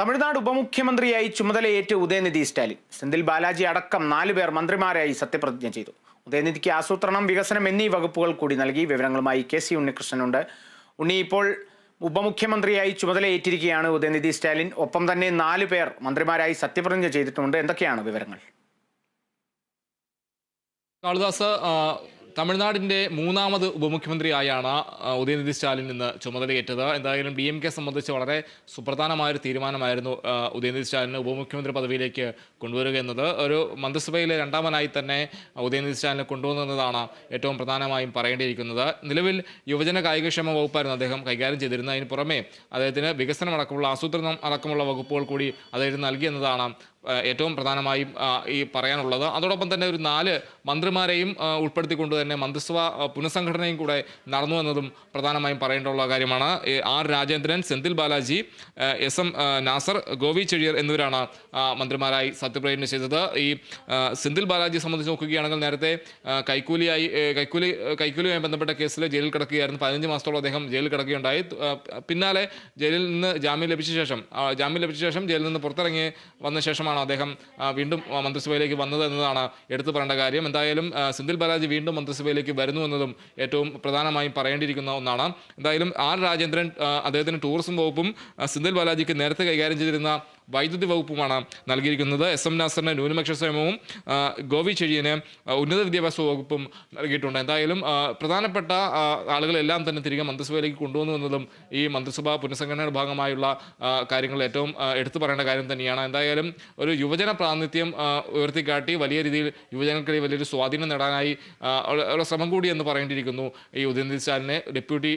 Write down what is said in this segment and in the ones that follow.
തമിഴ്നാട് ഉപമുഖ്യമന്ത്രിയായി ചുമതലയേറ്റ് ഉദയനിധി സ്റ്റാലിൻ. സെന്തിൽ ബാലാജി അടക്കം നാലു പേർ മന്ത്രിമാരായി സത്യപ്രതിജ്ഞ ചെയ്തു. ഉദയനിധിക്ക് ആസൂത്രണം വികസനം എന്നീ വകുപ്പുകൾ കൂടി നൽകി. വിവരങ്ങളുമായി കെ സി ഉണ്ണികൃഷ്ണനുണ്ട്. ഉണ്ണി ഇപ്പോൾ ഉപമുഖ്യമന്ത്രിയായി ചുമതലയേറ്റിരിക്കുകയാണ് ഉദയനിധി സ്റ്റാലിൻ. ഒപ്പം തന്നെ നാലു പേർ മന്ത്രിമാരായി സത്യപ്രതിജ്ഞ ചെയ്തിട്ടുണ്ട്. എന്തൊക്കെയാണ് വിവരങ്ങൾ? കാളിദാസ് ആ, തമിഴ്നാടിന്റെ മൂന്നാമത് ഉപമുഖ്യമന്ത്രിയായാണ് ഉദയനിധി സ്റ്റാലിൻ ഇന്ന് ചുമതലയേറ്റത്. എന്തായാലും ഡി എം കെ സംബന്ധിച്ച് വളരെ സുപ്രധാനമായൊരു തീരുമാനമായിരുന്നു ഉദയനിധി സ്റ്റാലിന് ഉപമുഖ്യമന്ത്രി പദവിയിലേക്ക് കൊണ്ടുവരിക എന്നത്. ഒരു മന്ത്രിസഭയിലെ രണ്ടാമനായി തന്നെ ഉദയനിധി സ്റ്റാലിനെ കൊണ്ടുവന്നതാണ് ഏറ്റവും പ്രധാനമായും പറയേണ്ടിയിരിക്കുന്നത്. നിലവിൽ യുവജന കായികക്ഷേമ വകുപ്പായിരുന്നു അദ്ദേഹം കൈകാര്യം ചെയ്തിരുന്നത്. അതിന് പുറമെ അദ്ദേഹത്തിന് വികസനം അടക്കമുള്ള ആസൂത്രണം അടക്കമുള്ള വകുപ്പുകൾ കൂടി അദ്ദേഹത്തിന് നൽകിയെന്നതാണ് ഏറ്റവും പ്രധാനമായും ഈ പറയാനുള്ളത്. അതോടൊപ്പം തന്നെ ഒരു നാല് മന്ത്രിമാരെയും ഉൾപ്പെടുത്തിക്കൊണ്ട് തന്നെ മന്ത്രിസഭ പുനഃസംഘടനയും കൂടെ നടന്നു എന്നതും പ്രധാനമായും പറയേണ്ടുള്ള കാര്യമാണ്. R Rajendran Senthil Balaji S M Nasar Govi Chezhiyan എന്നിവരാണ് മന്ത്രിമാരായി സത്യപ്രതിജ്ഞ ചെയ്തത്. ഈ സെന്തിൽ ബാലാജിയെ സംബന്ധിച്ച് നോക്കുകയാണെങ്കിൽ നേരത്തെ കൈക്കൂലിയായി കൈക്കൂലി കൈക്കൂലിയുമായി ബന്ധപ്പെട്ട കേസിൽ ജയിലിൽ കിടക്കുകയായിരുന്നു. പതിനഞ്ച് മാസത്തോളം അദ്ദേഹം ജയിലിൽ കിടക്കുകയുണ്ടായി. പിന്നാലെ ജയിലിൽ നിന്ന് ജാമ്യം ലഭിച്ച ശേഷം ജാമ്യം ലഭിച്ച ശേഷം ജയിലിൽ നിന്ന് പുറത്തിറങ്ങി വന്ന ശേഷമാണ് അദ്ദേഹം വീണ്ടും മന്ത്രിസഭയിലേക്ക് വന്നത് എന്നതാണ് എടുത്തു പറയേണ്ട കാര്യം. എന്തായാലും സിന്ധിൽ ബാലാജി വീണ്ടും മന്ത്രിസഭയിലേക്ക് വരുന്നു എന്നതും ഏറ്റവും പ്രധാനമായും പറയേണ്ടിയിരിക്കുന്ന ഒന്നാണ്. എന്തായാലും ആർ രാജേന്ദ്രൻ അദ്ദേഹത്തിന് ടൂറിസം വകുപ്പും സിന്ധിൽ ബാലാജിക്ക് നേരത്തെ കൈകാര്യം ചെയ്തിരുന്ന വൈദ്യുതി വകുപ്പുമാണ് നൽകിയിരിക്കുന്നത്. എസ് എം നാസറിന് ന്യൂനപക്ഷ ആ, ഗോവി ചെഴിയന് ഉന്നത വിദ്യാഭ്യാസ വകുപ്പും നൽകിയിട്ടുണ്ട്. എന്തായാലും പ്രധാനപ്പെട്ട ആളുകളെല്ലാം തന്നെ തിരികെ മന്ത്രിസഭയിലേക്ക് കൊണ്ടുവന്നു എന്നതും ഈ മന്ത്രിസഭാ പുനഃസംഘടനയുടെ ഭാഗമായുള്ള കാര്യങ്ങൾ ഏറ്റവും എടുത്തു പറയേണ്ട കാര്യം തന്നെയാണ്. എന്തായാലും ഒരു യുവജന പ്രാതിനിധ്യം ഉയർത്തിക്കാട്ടി വലിയ രീതിയിൽ യുവജനങ്ങൾക്കിടയിൽ വലിയൊരു സ്വാധീനം നേടാനായി ശ്രമം കൂടി എന്ന് പറയേണ്ടിയിരിക്കുന്നു ഈ ഉദയനിധി സ്റ്റാലിനെ. ഡെപ്യൂട്ടി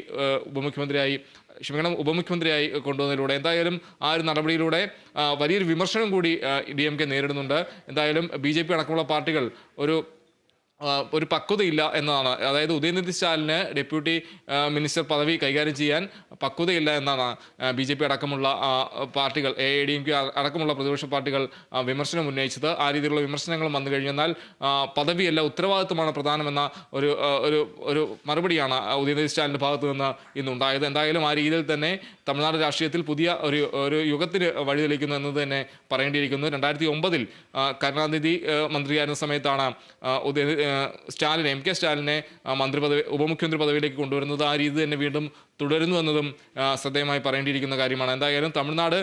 ഉപമുഖ്യമന്ത്രിയായി ക്ഷമിക്കണം ഉപമുഖ്യമന്ത്രിയായി കൊണ്ടുവന്നതിലൂടെ. എന്തായാലും ആ ഒരു നടപടിയിലൂടെ വലിയൊരു വിമർശനം കൂടി ഡി എം കെ നേരിടുന്നുണ്ട്. എന്തായാലും ബി ജെ പി അടക്കമുള്ള പാർട്ടികൾ ഒരു ഒരു പക്വതയില്ല എന്നതാണ് അതായത് ഉദയനിധി സ്റ്റാലിന് ഡെപ്യൂട്ടി മിനിസ്റ്റർ പദവി കൈകാര്യം ചെയ്യാൻ പക്വതയില്ല എന്നാണ് ബി ജെ പി അടക്കമുള്ള പാർട്ടികൾ A I D M K അടക്കമുള്ള പ്രതിപക്ഷ പാർട്ടികൾ വിമർശനം ഉന്നയിച്ചത്. ആ രീതിയിലുള്ള വിമർശനങ്ങൾ വന്നു കഴിഞ്ഞാൽ പദവിയല്ല ഉത്തരവാദിത്വമാണ് പ്രധാനമെന്ന ഒരു ഒരു ഒരു മറുപടിയാണ് ഉദയനിധി സ്റ്റാലിന്റെ ഭാഗത്തു നിന്ന് ഇന്നുണ്ടായത്. എന്തായാലും ആ രീതിയിൽ തന്നെ തമിഴ്നാട് രാഷ്ട്രീയത്തിൽ പുതിയ ഒരു ഒരു യുഗത്തിന് വഴിതെളിക്കുന്നു എന്നത് തന്നെ പറയേണ്ടിയിരിക്കുന്നു. രണ്ടായിരത്തി ഒമ്പതിൽ കരുണാനിധി മന്ത്രിയായിരുന്ന സമയത്താണ് സ്റ്റാലിനെ എം കെ സ്റ്റാലിനെ മന്ത്രി പദവി ഉപമുഖ്യമന്ത്രി പദവിയിലേക്ക് കൊണ്ടുവരുന്നത് ആ രീതി തന്നെ വീണ്ടും തുടരുന്നു എന്നതും ശ്രദ്ധേയമായി പറയേണ്ടിയിരിക്കുന്ന കാര്യമാണ്. എന്തായാലും തമിഴ്നാട്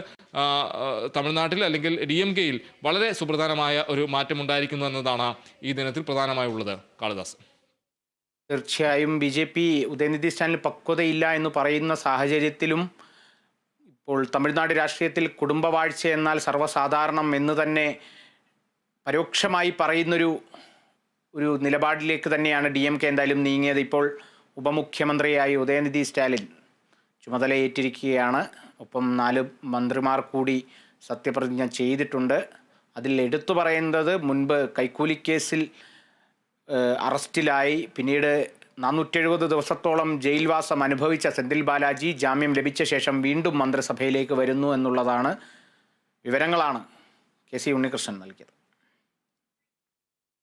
തമിഴ്നാട്ടിൽ അല്ലെങ്കിൽ ഡി എം കെയിൽ വളരെ സുപ്രധാനമായ ഒരു മാറ്റം ഉണ്ടായിരിക്കുന്നു എന്നതാണ് ഈ ദിനത്തിൽ പ്രധാനമായുള്ളത്. കാളിദാസ്. തീർച്ചയായും ബി ജെ പി ഉദയനിധി സ്റ്റാലിന് പക്വതയില്ല എന്ന് പറയുന്ന സാഹചര്യത്തിലും ഇപ്പോൾ തമിഴ്നാട് രാഷ്ട്രീയത്തിൽ കുടുംബവാഴ്ച എന്നാൽ സർവസാധാരണം എന്ന് തന്നെ പരോക്ഷമായി പറയുന്നൊരു ഒരു നിലപാടിലേക്ക് തന്നെയാണ് ഡി എം കെ എന്തായാലും നീങ്ങിയത്. ഇപ്പോൾ ഉപമുഖ്യമന്ത്രിയായി ഉദയനിധി സ്റ്റാലിൻ ചുമതലയേറ്റിരിക്കുകയാണ്. ഒപ്പം നാല് മന്ത്രിമാർ കൂടി സത്യപ്രതിജ്ഞ ചെയ്തിട്ടുണ്ട്. അതിൽ എടുത്തു പറയുന്നത് മുൻപ് കൈക്കൂലിക്കേസിൽ അറസ്റ്റിലായി. പിന്നീട് നാനൂറ്റെഴുപത് ദിവസത്തോളം ജയിൽവാസം അനുഭവിച്ച സെന്തിൽ ബാലാജി ജാമ്യം ലഭിച്ച ശേഷം വീണ്ടും മന്ത്രിസഭയിലേക്ക് വരുന്നു എന്നുള്ളതാണ് വിവരങ്ങളാണ് കെ സി ഉണ്ണികൃഷ്ണൻ നൽകിയത്.